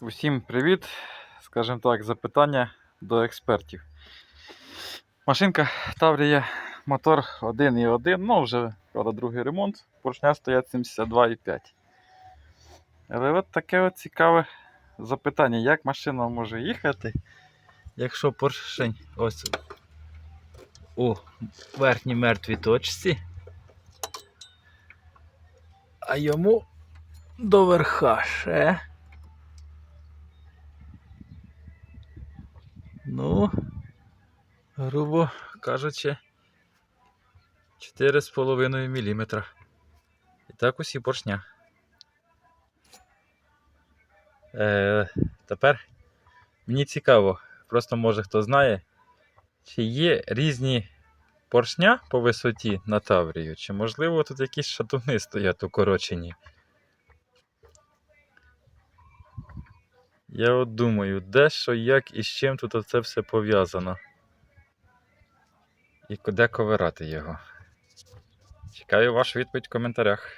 Усім привіт! Скажімо так, запитання до експертів. Машинка Таврія, мотор 1.1, ну вже правда, другий ремонт. Поршня стоять 72,5. Але от таке от цікаве запитання, як машина може їхати, якщо поршень ось у верхній мертвій точці, а йому до верха ще. Ну, грубо кажучи, 4,5 мм. І так усі поршня. Е, тепер мені цікаво, просто може хто знає, чи є різні поршня по висоті на Таврію, чи можливо тут якісь шатуни стоять укорочені. Я от думаю, де що, як і з чим тут це все пов'язано. І куди ковирати його. Чекаю вашу відповідь в коментарях.